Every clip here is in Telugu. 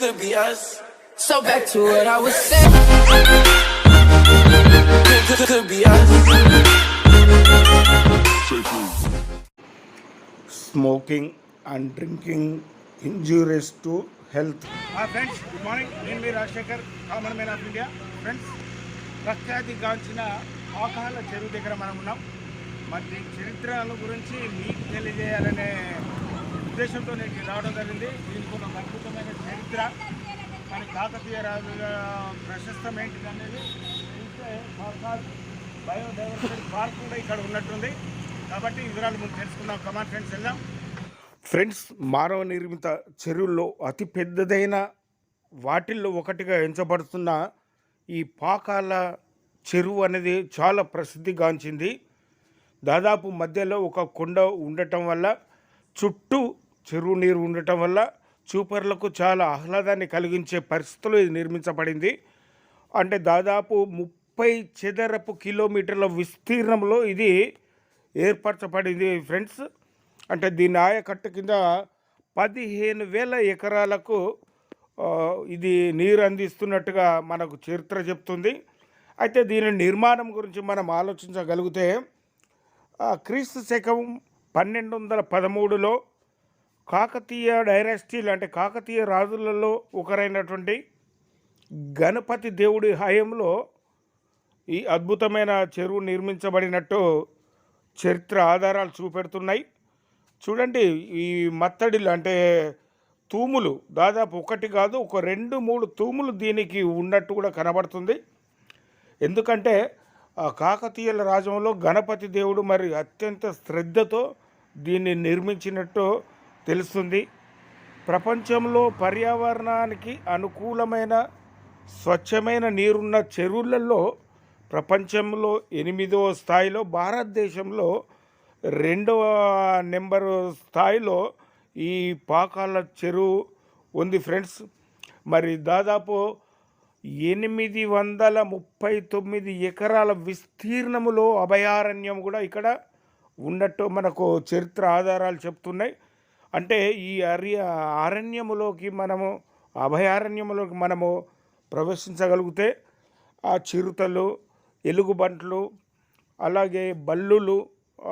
could be us. So back to what I was saying. Could, could, could be us. Smoking and drinking injurious to health friends good morning నేను మీ Rajasekhar common man of India friends ప్రఖ్యాతిగాంచిన ఆకాల చెరువు దగ్గర మనం ఉన్నాం మరి చరిత్రల గురించి మీకు తెలియజేయాలనే ఉద్దేశంతో నేను రావడం జరిగింది. దీనికి ఒక అద్భుతమైన చరిత్ర. మన కాకతీయ రాజుల ప్రశస్తం ఏంటిది అనేది చూస్తే బయోడైవర్సిటీ పార్క్ కూడా ఇక్కడ ఉన్నట్టుంది. కాబట్టి వివరాలు ముందు తెలుసుకుందాం. కమాన్ ఫ్రెండ్స్ వెళ్దాం. ఫ్రెండ్స్ మానవ నిర్మిత చెరువుల్లో అతి పెద్దదైన వాటిల్లో ఒకటిగా ఎంచబడుతున్న ఈ పాకాల చెరువు అనేది చాలా ప్రసిద్ధిగాంచింది. దాదాపు మధ్యలో ఒక కొండ ఉండటం వల్ల చుట్టూ చెరువు నీరు ఉండటం వల్ల చూపర్లకు చాలా ఆహ్లాదాన్ని కలిగించే పరిస్థితులు ఇది నిర్మించబడింది. అంటే దాదాపు ముప్పై చదరపు కిలోమీటర్ల విస్తీర్ణంలో ఇది ఏర్పరచబడింది ఫ్రెండ్స్. అంటే దీని ఆయకట్టు కింద పదిహేను వేల ఎకరాలకు ఇది నీరు అందిస్తున్నట్టుగా మనకు చరిత్ర చెప్తుంది. అయితే దీని నిర్మాణం గురించి మనం ఆలోచించగలిగితే క్రీస్తు శకం పన్నెండు వందల పదమూడులో కాకతీయ డైనాసిటీలు అంటే కాకతీయ రాజులలో ఒకరైనటువంటి గణపతి దేవుడి హయంలో ఈ అద్భుతమైన చెరువు నిర్మించబడినట్టు చరిత్ర ఆధారాలు చూపెడుతున్నాయి. చూడండి ఈ మత్తడిలు అంటే తూములు. దాదాపు ఒకటి కాదు ఒక రెండు మూడు తూములు దీనికి ఉన్నట్టు కూడా కనబడుతుంది. ఎందుకంటే కాకతీయుల రాజ్యంలో గణపతి దేవుడు మరి అత్యంత శ్రద్ధతో దీన్ని నిర్మించినట్టు తెలుస్తుంది. ప్రపంచంలో పర్యావరణానికి అనుకూలమైన స్వచ్ఛమైన నీరున్న చెరువులలో ప్రపంచంలో ఎనిమిదవ స్థాయిలో భారతదేశంలో రెండవ నెంబరు స్థాయిలో ఈ పాకాల చెరువు ఉంది ఫ్రెండ్స్. మరి దాదాపు ఎనిమిది వందల ముప్పై తొమ్మిది ఎకరాల విస్తీర్ణములో అభయారణ్యం కూడా ఇక్కడ ఉన్నట్టు మనకు చరిత్ర ఆధారాలు చెప్తున్నాయి. అంటే ఈ అర్య అరణ్యములోకి మనము అభయారణ్యములోకి మనము ప్రవేశించగలిగితే ఆ చిరుతలు ఎలుగుబంట్లు అలాగే బల్లులు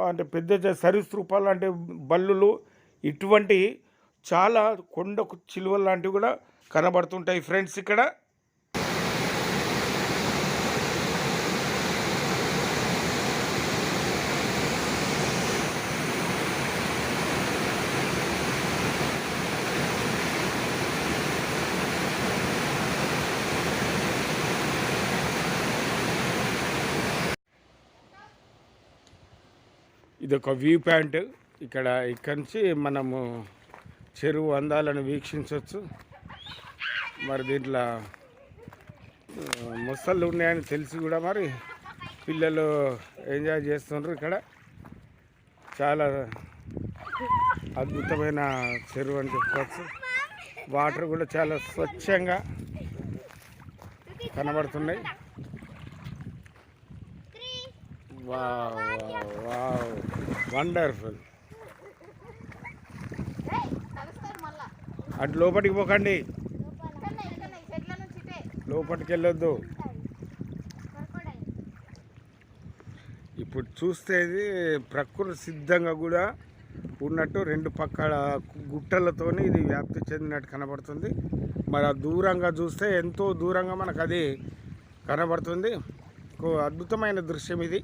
అంటే పెద్ద సరీసృపాలు లాంటి బల్లులు ఇటువంటి చాలా కొండకు చిలువలు లాంటివి కూడా కనబడుతుంటాయి. ఫ్రెండ్స్ ఇక్కడ ఇది ఒక వ్యూ పాయింట్. ఇక్కడ ఇక్కడి నుంచి మనము చెరువు అందాలను వీక్షించవచ్చు. మరి దీంట్లో ముసళ్ళు మొసళ్ళు ఉన్నాయని తెలిసి కూడా మరి పిల్లలు ఎంజాయ్ చేస్తున్నారు ఇక్కడ. చాలా అద్భుతమైన చెరువు అని చెప్పుకోవచ్చు వాటర్ కూడా చాలా స్వచ్ఛంగా కనబడుతున్నాయి. వావ్ వావ్ వావ్ వండర్ఫుల్ అటు లోపలికి పోకండి. లోపలికి వెళ్ళొద్దు. ఇప్పుడు చూస్తే ఇది ప్రకృతి సిద్ధంగా కూడా ఉన్నట్టు రెండు పక్కల గుట్టలతోని ఇది వ్యాప్తి చెందినట్టు కనబడుతుంది. మరి ఆ దూరంగా చూస్తే ఎంతో దూరంగా మనకు అది కనబడుతుంది. ఒక అద్భుతమైన దృశ్యం ఇది.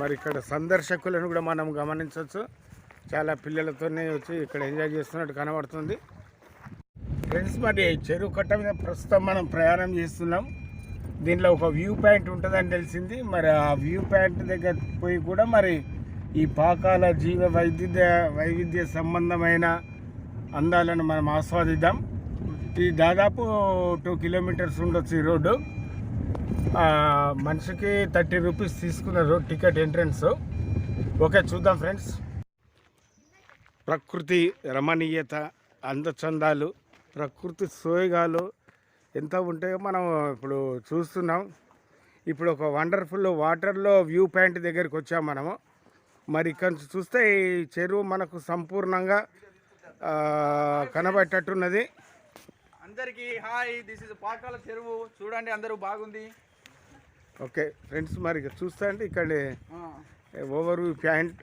మరి ఇక్కడ సందర్శకులను కూడా మనం గమనించవచ్చు. చాలా పిల్లలతోనే వచ్చి ఇక్కడ ఎంజాయ్ చేస్తున్నట్టు కనబడుతుంది. ఫ్రెండ్స్ మరి చెరువు కట్ట మీద ప్రస్తుతం మనం ప్రయాణం చేస్తున్నాం. దీనిలో ఒక వ్యూ పాయింట్ ఉంటుందని తెలిసింది. మరి ఆ వ్యూ పాయింట్ దగ్గర పోయి కూడా మరి ఈ పాకాల జీవ వైద్య వైవిధ్య సంబంధమైన అందాలను మనం ఆస్వాదిద్దాం. ఇది దాదాపు టూ కిలోమీటర్స్ ఉండొచ్చు ఈ రోడ్డు. మనిషికి థర్టీ రూపీస్ తీసుకున్నారు టికెట్ ఎంట్రన్స్. ఓకే చూద్దాం ఫ్రెండ్స్. ప్రకృతి రమణీయత అందచందాలు ప్రకృతి సోయగాలు ఎంత ఉంటాయో మనం ఇప్పుడు చూస్తున్నాం. ఇప్పుడు ఒక వండర్ఫుల్ వాటర్లో వ్యూ పాయింట్ దగ్గరికి వచ్చాం మనము. మరి ఇక్కడ చూస్తే ఈ చెరువు మనకు సంపూర్ణంగా కనబట్టేట్టున్నది అందరికి హాయ్ దిస్ ఇస్ పాకాల చెరువు. చూడండి అందరూ బాగుంది. ఓకే ఫ్రెండ్స్ మరి చూస్తా అంటే ఇక్కడ ఓవర్ ప్యాంట్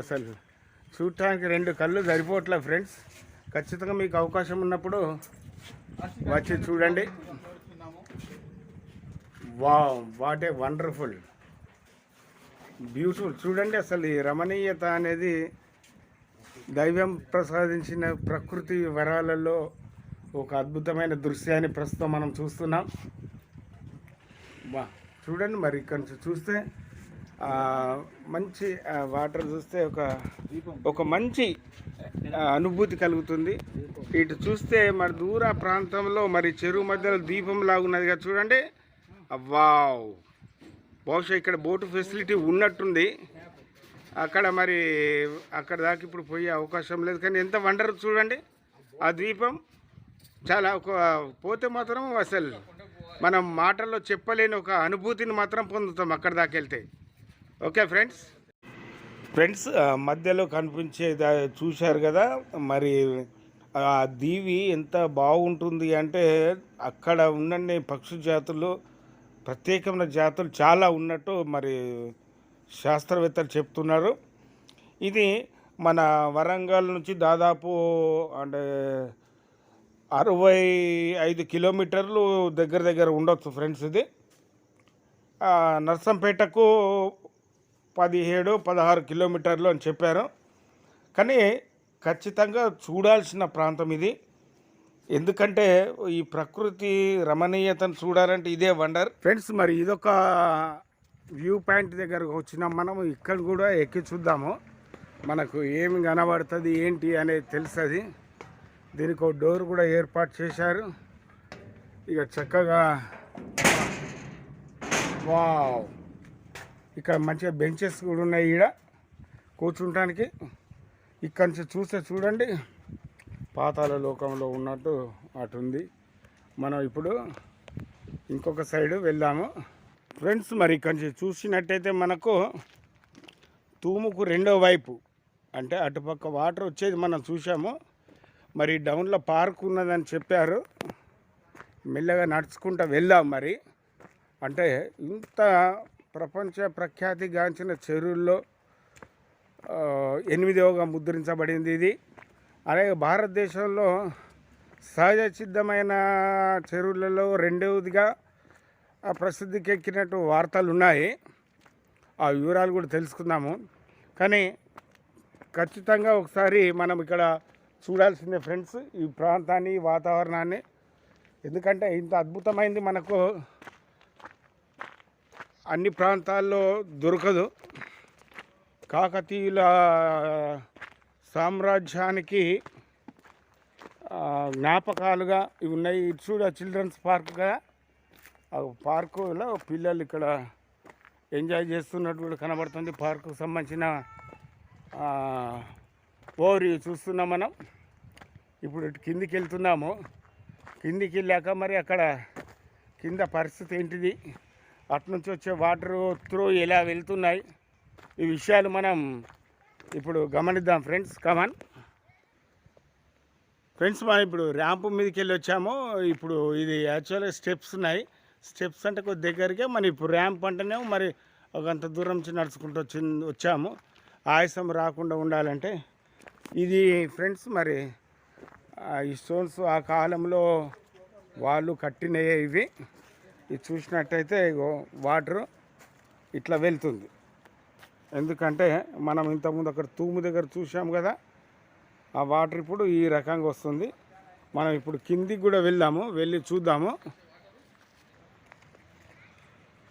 అసలు చూడటానికి రెండు కళ్ళు సరిపోవట్లే ఫ్రెండ్స్. ఖచ్చితంగా మీకు అవకాశం ఉన్నప్పుడు వచ్చి చూడండి. వా వాట్ ఏ వండర్ఫుల్. బ్యూటిఫుల్. చూడండి అసలు ఈ రమణీయత అనేది దైవం ప్రసాదించిన ప్రకృతి వరాలలో ఒక అద్భుతమైన దృశ్యాన్ని ప్రస్తుతం మనం చూస్తున్నాం. వా చూడండి మరి ఇక్కడ నుంచి చూస్తే మంచి వాటర్ చూస్తే ఒక ఒక మంచి అనుభూతి కలుగుతుంది. ఇటు చూస్తే మరి దూర ప్రాంతంలో మరి చెరువు మధ్యలో దీపం లాగున్నదిగా చూడండి. వావ్! బహుశా ఇక్కడ బోటు ఫెసిలిటీ ఉన్నట్టుంది. అక్కడ మరి అక్కడ దాకా ఇప్పుడు పోయే అవకాశం లేదు. కానీ ఎంత వండర్ చూడండి. ఆ ద్వీపం చాలా ఒక పోతే మాత్రం అసలు మనం మాటల్లో చెప్పలేని ఒక అనుభూతిని మాత్రం పొందుతాం అక్కడ దాకా వెళ్తే. Okay friends? ఫ్రెండ్స్ మధ్యలో కనిపించే దా- చూశారు కదా మరి ఆ దీవి ఎంత బాగుంటుంది అంటే అక్కడ ఉన్న పక్షి జాతులు ప్రత్యేకమైన జాతులు చాలా ఉన్నట్టు మరి శాస్త్రవేత్తలు చెప్తున్నారు. ఇది మన వరంగల్ నుంచి దాదాపు అంటే అరవై ఐదు కిలోమీటర్లు దగ్గర దగ్గర ఉండొచ్చు ఫ్రెండ్స్ ఇది. నర్సంపేటకు పదిహేడు పదహారు కిలోమీటర్లు అని చెప్పారు. కానీ ఖచ్చితంగా చూడాల్సిన ప్రాంతం ఇది. ఎందుకంటే ఈ ప్రకృతి రమణీయతను చూడాలంటే ఇదే వండర్. ఫ్రెండ్స్ మరి ఇదొక వ్యూ పాయింట్ దగ్గరకు వచ్చినాం మనం. ఇక్కడ కూడా ఎక్కి చూద్దాము. మనకు ఏమి కనబడుతుంది ఏంటి అనేది తెలుస్తుంది. దీనికి ఒక డోర్ కూడా ఏర్పాటు చేశారు. ఇక చక్కగా వావ్. ఇక్కడ మంచిగా బెంచెస్ కూడా ఉన్నాయి ఈడ కూర్చుంటానికి. ఇక్కడ నుంచి చూస్తే చూడండి. పాతాల లోకంలో ఉన్నట్టు అటుంది మనం ఇప్పుడు ఇంకొక సైడు వెళ్దాము. ఫ్రెండ్స్ మరి ఇక్కడి నుంచి చూసినట్టయితే మనకు తూముకు రెండో వైపు అంటే అటుపక్క వాటర్ వచ్చేది మనం చూసాము మరి డౌన్లో పార్క్ ఉన్నదని చెప్పారు. మెల్లగా నడుచుకుంటూ వెళ్దాం మరి. అంటే ఇంత ప్రపంచ ప్రఖ్యాతిగాంచిన చెరువుల్లో ఎనిమిదవగా ముద్రించబడింది ఇది. అలాగే భారతదేశంలో సహజ సిద్ధమైన చెరువులలో రెండవదిగా ప్రసిద్ధికెక్కినట్టు వార్తలు ఉన్నాయి. ఆ వివరాలు కూడా తెలుసుకుందాము. కానీ ఖచ్చితంగా ఒకసారి మనం ఇక్కడ చూడాల్సిందే ఫ్రెండ్స్ ఈ ప్రాంతాన్ని వాతావరణాన్ని. ఎందుకంటే ఇంత అద్భుతమైంది మనకు. అన్ని ప్రాంతాల్లో దొరకదు. కాకతీయుల సామ్రాజ్యానికి జ్ఞాపకాలుగా ఇవి ఉన్నాయి. ఇటు చూడ చిల్డ్రన్స్ పార్క్గా ఆ పార్కులో పిల్లలు ఇక్కడ ఎంజాయ్ చేస్తున్నట్టు కూడా కనబడుతుంది. పార్కుకు సంబంధించిన ఆ, ఓరి చూస్తున్నాం మనం. ఇప్పుడు కిందికి వెళ్తున్నాము కిందికి వెళ్ళాక మరి అక్కడ కింద పరిస్థితి ఏంటిది? అట్నుంచి వచ్చే వాటర్ త్రూ ఎలా వెళ్తున్నాయి? ఈ విషయాలు మనం ఇప్పుడు గమనిద్దాం ఫ్రెండ్స్. కమాన్ ఫ్రెండ్స్ మనం ఇప్పుడు ర్యాంప్ మీదకి వెళ్ళి వచ్చాము. ఇప్పుడు ఇది యాక్చువల్గా స్టెప్స్ ఉన్నాయి. స్టెప్స్ అంటే కొద్ది దగ్గరికే మనం ఇప్పుడు ర్యాంప్ అంటేనే మరి ఒక అంత దూరం నుంచి నడుచుకుంటూ వచ్చి వచ్చాము. ఆయాసం రాకుండా ఉండాలంటే ఇది ఫ్రెండ్స్ మరి ఈ స్టోన్స్ ఆ కాలంలో వాళ్ళు కట్టినవే ఇవి. ఇది చూసినట్టయితే వాటర్ ఇట్లా వెళ్తుంది. ఎందుకంటే మనం ఇంతకుముందు అక్కడ తూము దగ్గర చూసాం కదా ఆ వాటర్ ఇప్పుడు ఈ రకంగా వస్తుంది. మనం ఇప్పుడు కిందికి కూడా వెళ్దాము వెళ్ళి చూద్దాము.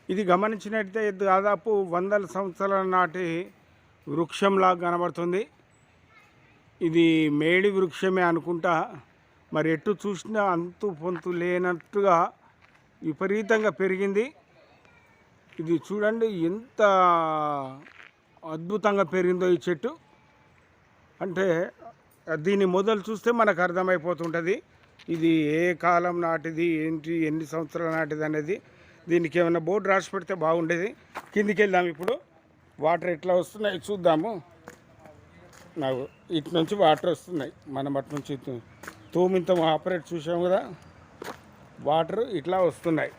ఇది గమనించినట్టయితే దాదాపు వందల సంవత్సరాల నాటి వృక్షంలా కనబడుతుంది. ఇది మేడి వృక్షమే అనుకుంటా. మరి ఎటు చూసినా అంతు పొంతు లేనట్టుగా విపరీతంగా పెరిగింది. ఇది చూడండి ఎంత అద్భుతంగా పెరిగిందో ఈ చెట్టు. అంటే దీని మొదలు చూస్తే మనకు అర్థమైపోతుంటుంది. ఇది ఏ కాలం నాటిది ఏంటి ఎన్ని సంవత్సరాల నాటిది అనేది. దీనికి ఏమైనా బోర్డు రాసి పెడితే బాగుండేది. కిందికి వెళ్దాం ఇప్పుడు. వాటర్ ఎట్లా వస్తున్నాయి చూద్దాము. నాకు ఇటు నుంచి వాటర్ వస్తున్నాయి. మనం అటు నుంచి తూమింత ఆపరేట్ చూసాం కదా వాటర్ ఇట్లా వస్తున్నాయి.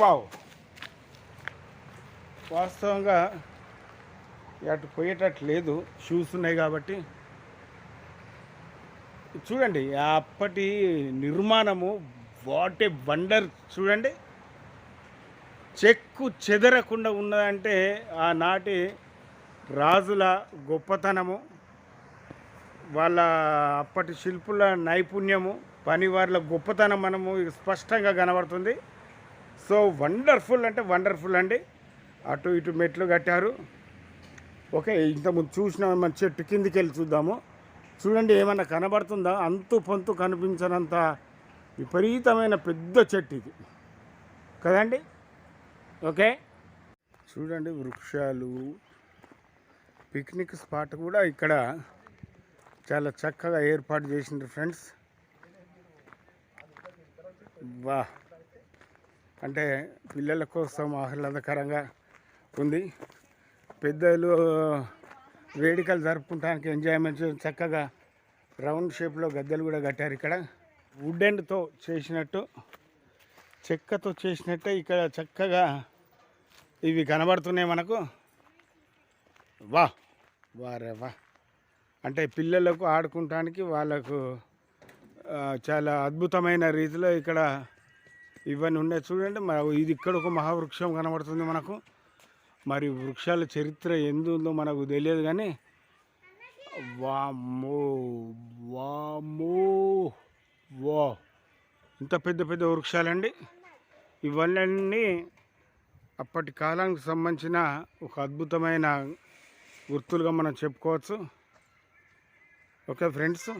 వావ్! వాస్తవంగా అటు పోయేటట్టు లేదు షూస్ ఉన్నాయి కాబట్టి. చూడండి అప్పటి నిర్మాణము వాట్ ఏ వండర్ చూడండి చెక్కు చెదరకుండా ఉన్నదంటే ఆనాటి రాజుల గొప్పతనము వాళ్ళ అప్పటి శిల్పుల నైపుణ్యము పనివార్ల గొప్పతనం మనము స్పష్టంగా కనబడుతుంది. సో వండర్ఫుల్ అంటే వండర్ఫుల్ అండి. అటు ఇటు మెట్లు కట్టారు. ఓకే ఇంతకుముందు చూసిన మన చెట్టు కిందికి వెళ్ళి చూద్దాము. చూడండి ఏమన్నా కనబడుతుందా? అంతు పొంతు కనిపించనంత విపరీతమైన పెద్ద చెట్టు ఇది. కదండి? ఓకే. చూడండి వృక్షాలు పిక్నిక్ స్పాట్ కూడా ఇక్కడ చాలా చక్కగా ఏర్పాటు చేసిండ్రు ఫ్రెండ్స్. వా. అంటే పిల్లల కోసం ఆహ్లాదకరంగా ఉంది. పెద్దలు వేడుకలు జరుపుకుంటానికి ఎంజాయ్మెంట్ చక్కగా రౌండ్ షేప్లో గద్దెలు కూడా కట్టారు ఇక్కడ. వుడ్ అండ్తో చేసినట్టు చెక్కతో చేసినట్టే ఇక్కడ చక్కగా ఇవి కనబడుతున్నాయి మనకు. వా వారే వా. అంటే పిల్లలకు ఆడుకుంటానికి వాళ్ళకు చాలా అద్భుతమైన రీతిలో ఇక్కడ ఇవన్నీ ఉన్నాయి. చూడండి మరి ఇది ఇక్కడ ఒక మహావృక్షం కనబడుతుంది మనకు. మరి వృక్షాల చరిత్ర ఎందుందో మనకు తెలియదు కానీ వామ్మో వామ్మో వా. ఇంత పెద్ద పెద్ద వృక్షాలండి. ఇవన్నీ అప్పటి కాలానికి సంబంధించిన ఒక అద్భుతమైన గుర్తులుగా మనం చెప్పుకోవచ్చు. Okay friends.